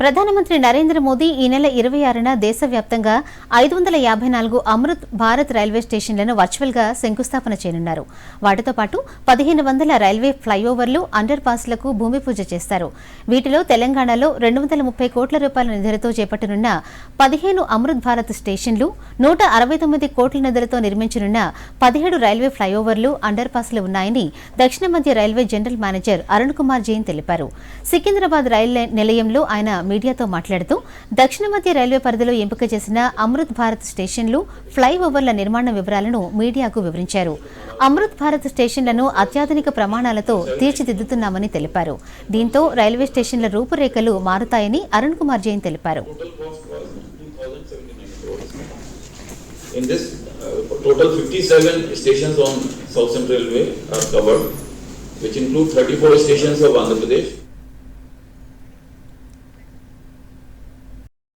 ప్రధానమంత్రి నరేంద్ర మోదీ ఈ నెల ఇరవై ఆరున దేశవ్యాప్తంగా ఐదు వందల యాభై నాలుగు అమృత్ భారత్ రైల్వే స్టేషన్లను వర్చువల్గా శంకుస్థాపన చేయనున్నారు. వాటితో పాటు పదిహేను వందల రైల్వే ఫ్లైఓవర్లు అండర్ పాస్లకు భూమి పూజ చేస్తారు. వీటిలో తెలంగాణలో రెండు వందల ముప్పై కోట్ల రూపాయల నిధులతో చేపట్టనున్న పదిహేను అమృత్ భారత్ స్టేషన్లు నూట అరవై తొమ్మిది కోట్ల నిధులతో నిర్మించనున్న పదిహేడు రైల్వే ఫ్లైఓవర్లు అండర్ పాస్లు ఉన్నాయని దక్షిణ మధ్య railway general manager Arun Kumar Jain తెలిపారు. సికింద్రాబాద్ రైల్వే నిలయంలో ఆయన మీడియాతో మాట్లాడుతూ దక్షిణ మధ్య రైల్వే పరిధిలో ఎంపిక చేసిన అమృత్ భారత్ స్టేషన్లు ఫ్లైఓవర్ల నిర్మాణ వివరాలను మీడియాకు వివరించారు. అమృత్ భారత్ స్టేషన్లను అత్యాధునిక ప్రమాణాలతో తీర్చిదిద్దుతున్నామని తెలిపారు. దీంతో రైల్వే స్టేషన్ల రూపురేఖలు మారుతాయని అరుణ్ కుమార్ జైన్ తెలిపారు. In this, uh, total 57 stations on South Central Railway are covered, which include 34 stations of Andhra Pradesh,